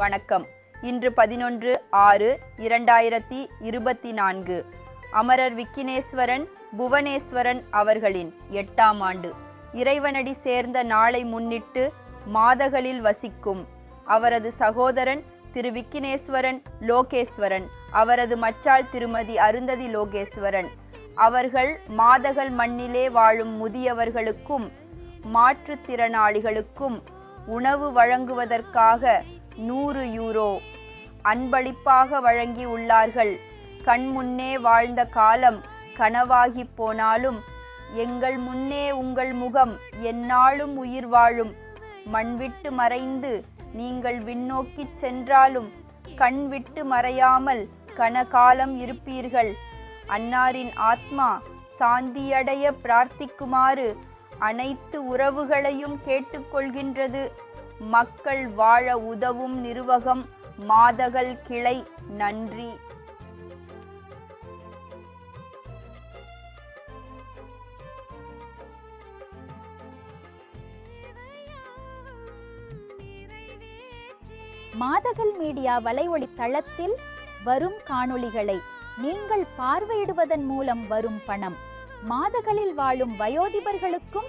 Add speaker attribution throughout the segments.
Speaker 1: வணக்கம். இன்று பதினொன்று ஆறு இரண்டாயிரத்தி இருபத்தி நான்கு. அமரர் விக்கினேஸ்வரன் புவனேஸ்வரன் அவர்களின் எட்டாம் ஆண்டு. இறைவனடி சேர்ந்த நாளை முன்னிட்டு மாதகளில் வசிக்கும் அவரது சகோதரன் திரு விக்கினேஸ்வரன் லோகேஸ்வரன் அவரது மச்சாள் திருமதி அருந்ததி லோகேஸ்வரன். அவர்கள் மாதகள் மண்ணிலே வாழும் முதியவர்களுக்கும் மாற்றுத்திறனாளிகளுக்கும் உணவு வழங்குவதற்காக நூறு யூரோ. அன்பளிப்பாக வழங்கி உள்ளார்கள். கண்முன்னே வாழ்ந்த காலம் கனவாகி போனாலும் எங்கள் முன்னே உங்கள் முகம் எந்நாளும் உயிர் வாழும். மண்விட்டு மறைந்து நீங்கள் விண்ணோக்கிச் சென்றாலும் கண் விட்டு மறையாமல் கனகாலம் இருப்பீர்கள். அன்னாரின் ஆத்மா சாந்தியடைய பிரார்த்திக்குமாறு அனைத்து உறவுகளையும் கேட்டுக்கொள்கின்றது. மக்கள் வாழ உதவும் நிர்வகம் மாதகள் கிளை நன்றி.
Speaker 2: மாதகள் மீடியா வலைவழி தளத்தில் வரும் காணொளிகளை நீங்கள் பார்வையிடுவதன் மூலம் வரும் பணம். மாதகளில் வாழும் வயோதிபர்களுக்கும்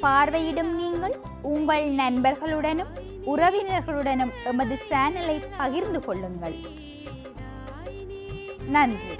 Speaker 2: பார்வையிடும் நீங்கள் உங்கள் நண்பர்களுடனும் உறவினர்களுடனும் எமது சேனலை பகிர்ந்து கொள்ளுங்கள். நன்றி.